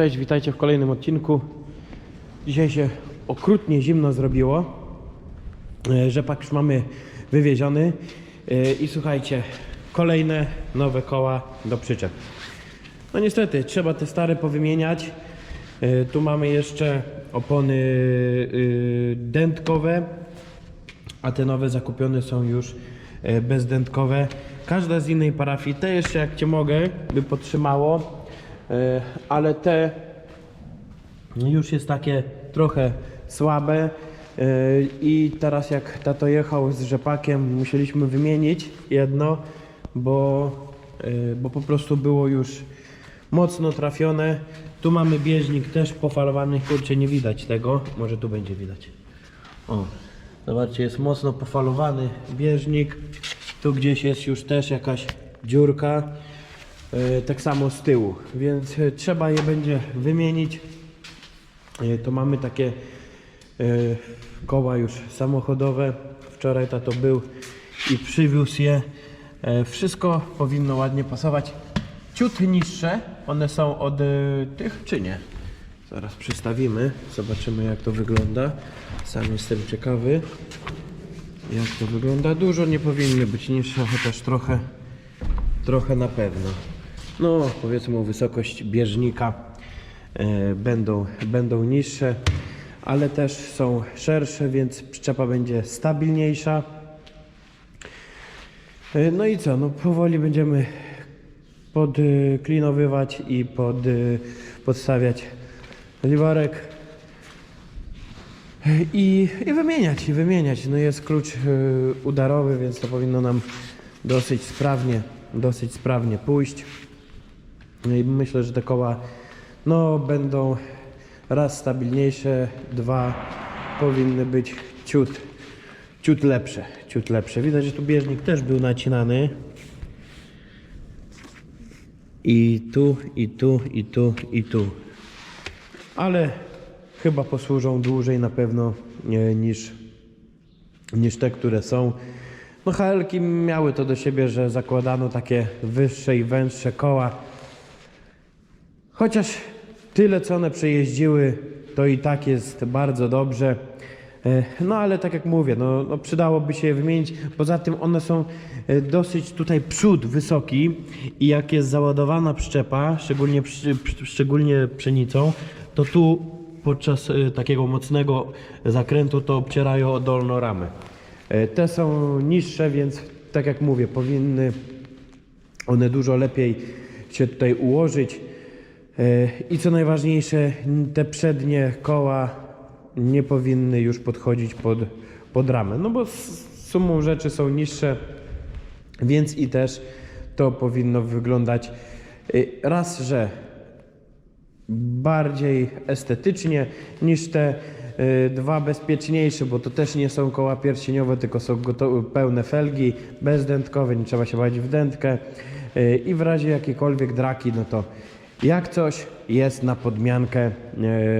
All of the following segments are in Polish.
Cześć, witajcie w kolejnym odcinku. Dzisiaj się okrutnie zimno zrobiło. E, Rzepak już mamy wywieziony. E, I słuchajcie, kolejne nowe koła do przyczep. No niestety, trzeba te stare powymieniać. E, Tu mamy jeszcze opony y, dętkowe, a te nowe zakupione są już bezdętkowe. Każda z innej parafii, te jeszcze jak Cię mogę, by podtrzymało, ale te już jest takie trochę słabe e, i teraz jak tato jechał z rzepakiem musieliśmy wymienić jedno, bo, e, bo po prostu było już mocno trafione. Tu mamy bieżnik też pofalowany, kurczę nie widać tego, może tu będzie widać. O, zobaczcie, jest mocno pofalowany bieżnik. Tu gdzieś jest już też jakaś dziurka. E, tak samo z tyłu, więc e, trzeba je będzie wymienić. E, To mamy takie koła już samochodowe. Wczoraj tato był i przywiózł je. Wszystko powinno ładnie pasować. Ciut niższe, one są od tych czy nie? Zaraz przystawimy, zobaczymy jak to wygląda. Sam jestem ciekawy jak to wygląda. Dużo nie powinny być niższe, chociaż trochę, trochę na pewno. No, powiedzmy o wysokość bieżnika e, będą, będą niższe, ale też są szersze, więc przyczepa będzie stabilniejsza. E, no i co, no powoli będziemy podklinowywać i pod, e, podstawiać liwarek. I, I wymieniać, i wymieniać. No jest klucz udarowy, więc to powinno nam dosyć sprawnie, dosyć sprawnie pójść. No i myślę, że te koła no, będą raz stabilniejsze, dwa powinny być ciut, ciut lepsze, ciut lepsze. Widać, że tu bieżnik też był nacinany. I tu, i tu, i tu, i tu ale chyba posłużą dłużej na pewno e, niż, niż te, które są. No HL-ki miały to do siebie, że zakładano takie wyższe i węższe koła. Chociaż tyle, co one przejeździły, to i tak jest bardzo dobrze. E, No ale tak jak mówię, no, no przydałoby się je wymienić. Poza tym one są e, dosyć tutaj przód wysoki i jak jest załadowana przyczepa, szczególnie, szczególnie pszenicą, to tu podczas e, takiego mocnego zakrętu to obcierają dolną ramę. Te są niższe, więc tak jak mówię, powinny one dużo lepiej się tutaj ułożyć. I co najważniejsze, te przednie koła nie powinny już podchodzić pod, pod ramę. No bo sumą rzeczy są niższe, więc i też to powinno wyglądać e, raz, że bardziej estetycznie niż te y, dwa bezpieczniejsze, bo to też nie są koła pierścieniowe, tylko są gotowe, pełne felgi, bezdętkowe, nie trzeba się bać w dętkę y, i w razie jakiejkolwiek draki, no to jak coś jest na podmiankę,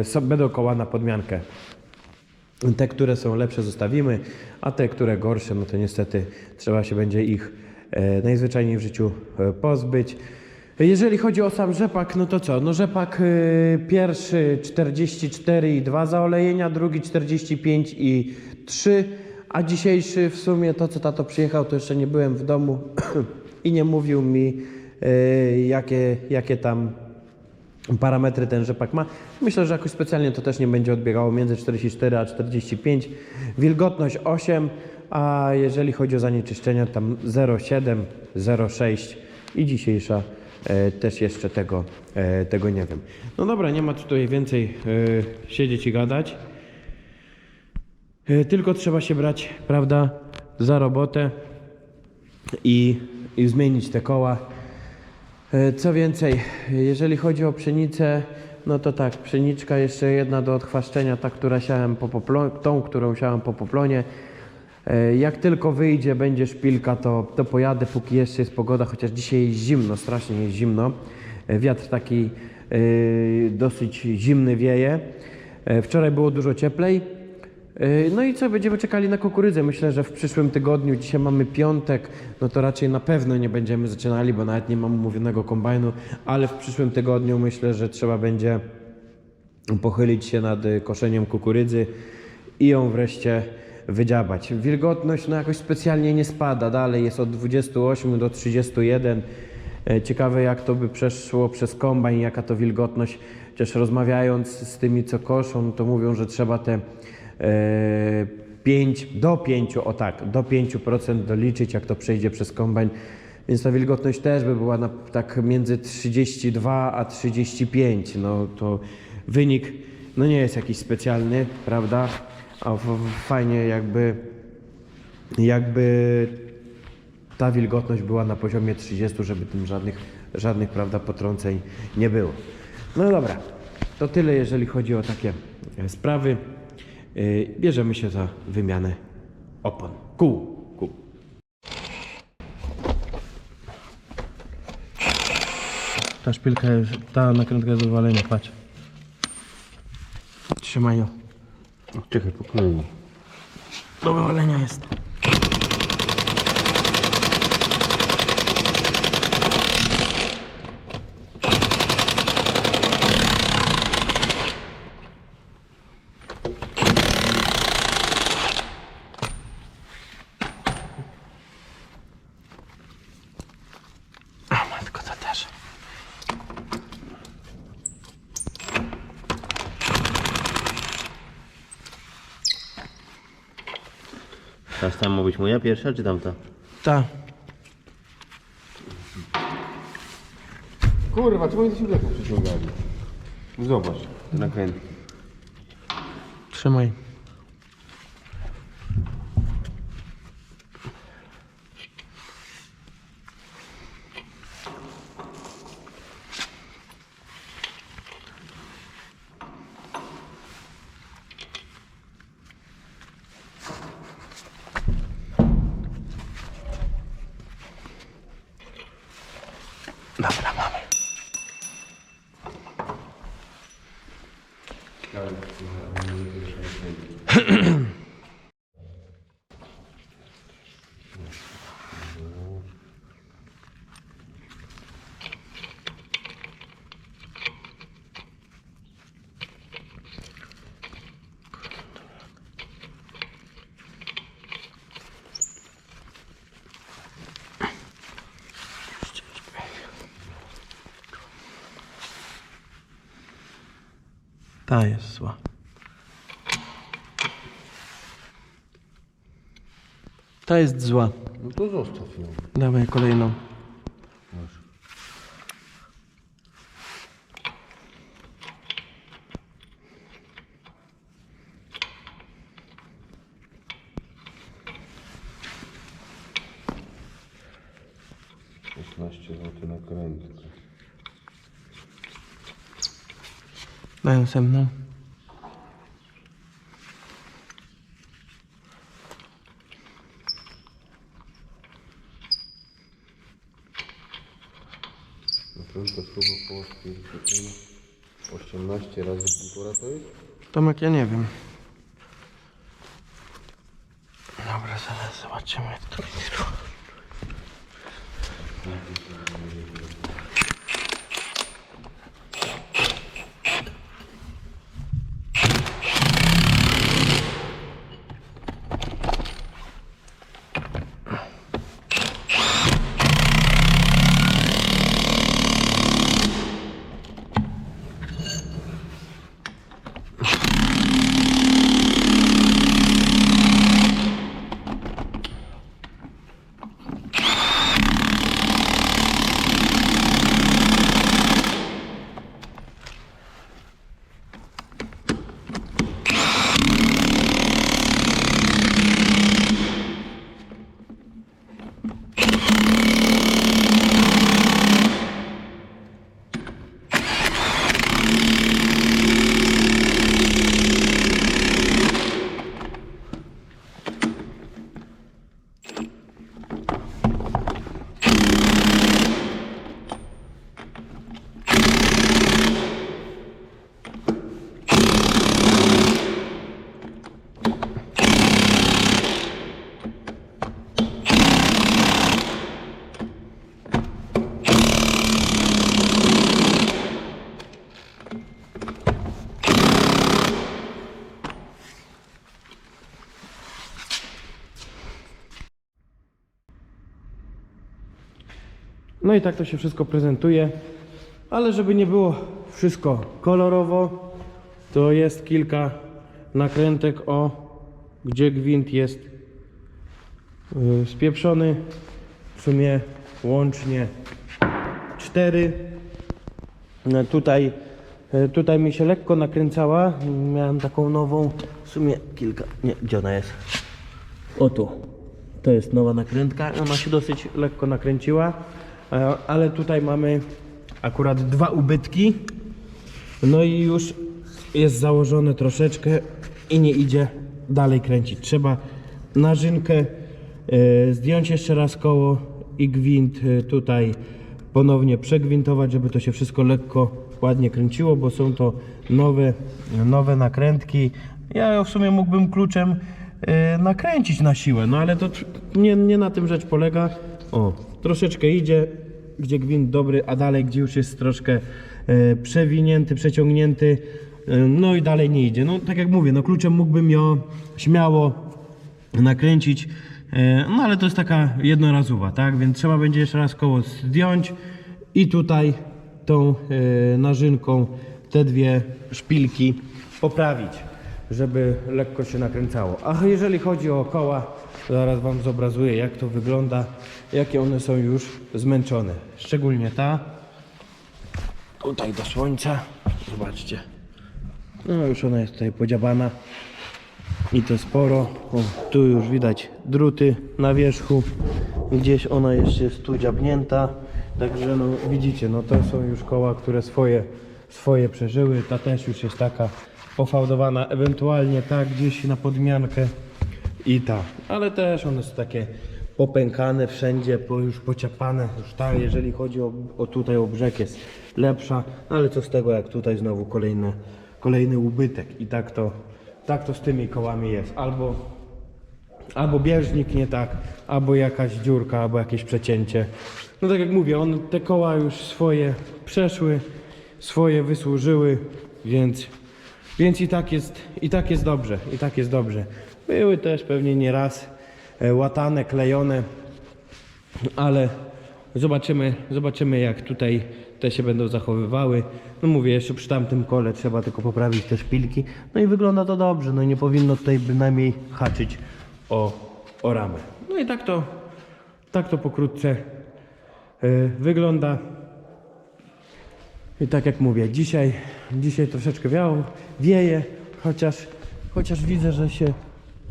y, są, będą koła na podmiankę. Te, które są lepsze zostawimy, a te, które gorsze, no to niestety trzeba się będzie ich e, najzwyczajniej w życiu e, pozbyć. Jeżeli chodzi o sam rzepak, no to co? No rzepak e, pierwszy 44 i 2 zaolejenia, drugi 45 i 3, a dzisiejszy w sumie to, co tato przyjechał, to jeszcze nie byłem w domu i nie mówił mi, e, jakie, jakie tam parametry ten rzepak ma. Myślę, że jakoś specjalnie to też nie będzie odbiegało między 44 a 45. Wilgotność 8, a jeżeli chodzi o zanieczyszczenia tam 0,7, 0,6 i dzisiejsza e, też jeszcze tego, e, tego nie wiem. No dobra, nie ma tutaj więcej e, siedzieć i gadać. E, tylko trzeba się brać, prawda, za robotę i, i zmienić te koła. E, Co więcej, jeżeli chodzi o pszenicę, no to tak, pszeniczka jeszcze jedna do odchwaszczenia, ta, która siałem po poplo- tą, którą siałem po poplonie. E, Jak tylko wyjdzie, będzie szpilka, to, to pojadę, póki jeszcze jest pogoda, chociaż dzisiaj jest zimno, strasznie jest zimno. E, Wiatr taki e, dosyć zimny wieje. Wczoraj było dużo cieplej. Yy, No i co, będziemy czekali na kukurydzę. Myślę, że w przyszłym tygodniu, dzisiaj mamy piątek, no to raczej na pewno nie będziemy zaczynali, bo nawet nie mam umówionego kombajnu, ale w przyszłym tygodniu myślę, że trzeba będzie pochylić się nad y, koszeniem kukurydzy i ją wreszcie wydziabać. Wilgotność no jakoś specjalnie nie spada, dalej jest od 28 do 31. E, Ciekawe jak to by przeszło przez kombajn, jaka to wilgotność. Chociaż rozmawiając z tymi co koszą, to mówią, że trzeba te 5 do 5, o tak, do 5% doliczyć, jak to przejdzie przez kombajn. Więc ta wilgotność też by była na, tak między 32 a 35. No to wynik no nie jest jakiś specjalny, prawda? A fajnie jakby jakby ta wilgotność była na poziomie 30, żeby tym żadnych, żadnych prawda, potrąceń nie było. No dobra, to tyle jeżeli chodzi o takie e, sprawy. Yy, Bierzemy się za wymianę opon. Kół. Kół. Ta szpilka już, ta nakrętka jest do wywalenia, patrz. Trzymaj ją. Czekaj, poklei. Do wywalenia jest. Teraz tam ma być moja pierwsza, czy tamta? Ta. Kurwa, czemu oni się wleką przyciągali? Zobacz, nakręt. Trzymaj. go. Ta jest zła. Ta jest zła. No to zostaw ją. Dawaj kolejną. Masz. Szesnaście zł na krętkę. Daj następną. Nakrętka śruba polskiej 18 razy półtora to jest? Tomek, ja nie wiem. Dobra, zaraz zobaczymy. Tu. No i tak to się wszystko prezentuje. Ale żeby nie było wszystko kolorowo, to jest kilka nakrętek o gdzie gwint jest yy, spieprzony. W sumie łącznie cztery. No tutaj, e, tutaj mi się lekko nakręcała. Miałem taką nową, w sumie kilka. Nie, gdzie ona jest? O tu. To jest nowa nakrętka. Ona się dosyć lekko nakręciła, ale tutaj mamy akurat dwa ubytki. No i już jest założone troszeczkę i nie idzie dalej kręcić. Trzeba narzynkę e, zdjąć jeszcze raz koło i gwint e, tutaj ponownie przegwintować, żeby to się wszystko lekko, ładnie kręciło, bo są to nowe, nowe nakrętki. Ja w sumie mógłbym kluczem e, nakręcić na siłę, no ale to nie, nie na tym rzecz polega. O, troszeczkę idzie, gdzie gwint dobry, a dalej gdzie już jest troszkę e, przewinięty, przeciągnięty, e, no i dalej nie idzie. No tak jak mówię, no kluczem mógłbym ją śmiało nakręcić, e, no ale to jest taka jednorazowa, tak? Więc trzeba będzie jeszcze raz koło zdjąć i tutaj tą narzynką te dwie szpilki poprawić, żeby lekko się nakręcało. A jeżeli chodzi o koła, zaraz Wam zobrazuję jak to wygląda, jakie one są już zmęczone. Szczególnie ta, tutaj do słońca, zobaczcie. No już ona jest tutaj podziabana i to sporo. O, tu już widać druty na wierzchu. Gdzieś ona jeszcze jest tu dziabnięta. Także no widzicie, no to są już koła, które swoje, swoje przeżyły. Ta też już jest taka pofałdowana, ewentualnie ta gdzieś na podmiankę i ta. Ale też one są takie popękane wszędzie, po, już pociapane. Już ta, jeżeli chodzi o, o tutaj o brzeg jest lepsza, ale co z tego jak tutaj znowu kolejne, kolejny ubytek i tak to, tak to z tymi kołami jest. Albo albo bieżnik nie tak, albo jakaś dziurka, albo jakieś przecięcie. No tak jak mówię, on, te koła już swoje przeszły, swoje wysłużyły, więc, więc i, tak jest, i tak jest dobrze, i tak jest dobrze. Były też pewnie nieraz e, łatane, klejone, ale zobaczymy, zobaczymy jak tutaj te się będą zachowywały. No mówię, jeszcze przy tamtym kole trzeba tylko poprawić te szpilki. No i wygląda to dobrze, no nie powinno tutaj bynajmniej haczyć o, o ramę. No i tak to, tak to pokrótce e, wygląda. I tak jak mówię, dzisiaj, dzisiaj troszeczkę wiało, wieje, chociaż, chociaż widzę, że się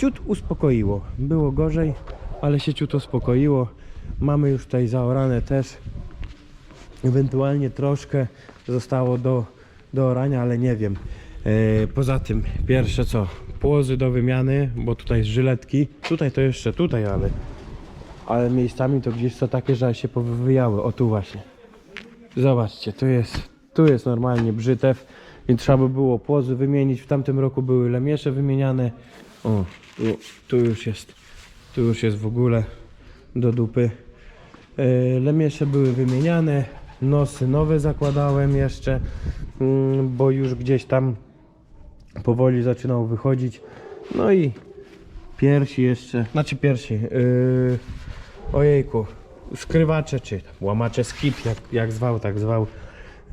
ciut uspokoiło. Było gorzej, ale się ciut uspokoiło. Mamy już tutaj zaorane też. Ewentualnie troszkę zostało do, do orania, ale nie wiem. E, poza tym, pierwsze co, płozy do wymiany, bo tutaj z żyletki. Tutaj to jeszcze tutaj, ale, ale miejscami to gdzieś są takie, że się powywijały. O tu właśnie. Zobaczcie, tu jest, tu jest normalnie brzytew, więc trzeba by było płozy wymienić. W tamtym roku były lemiesze wymieniane. O, tu, tu już jest, tu już jest w ogóle do dupy. E, Lemiesze były wymieniane, nosy nowe zakładałem jeszcze, mm, bo już gdzieś tam powoli zaczynał wychodzić. No i piersi jeszcze, znaczy piersi, yy, ojejku, skrywacze czy łamacze skip, jak, jak zwał, tak zwał.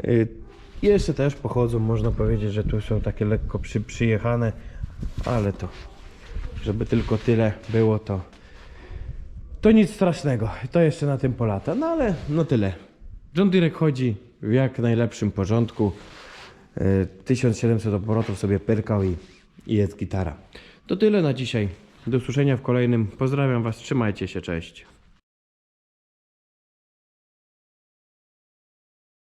Yy, jeszcze też pochodzą, można powiedzieć, że tu są takie lekko przy, przyjechane, ale to, żeby tylko tyle było, to to nic strasznego, to jeszcze na tym polata, no ale no tyle. John Deere chodzi w jak najlepszym porządku. E, 1700 obrotów sobie pyrkał i, i jest gitara. To tyle na dzisiaj. Do usłyszenia w kolejnym. Pozdrawiam Was, trzymajcie się, cześć.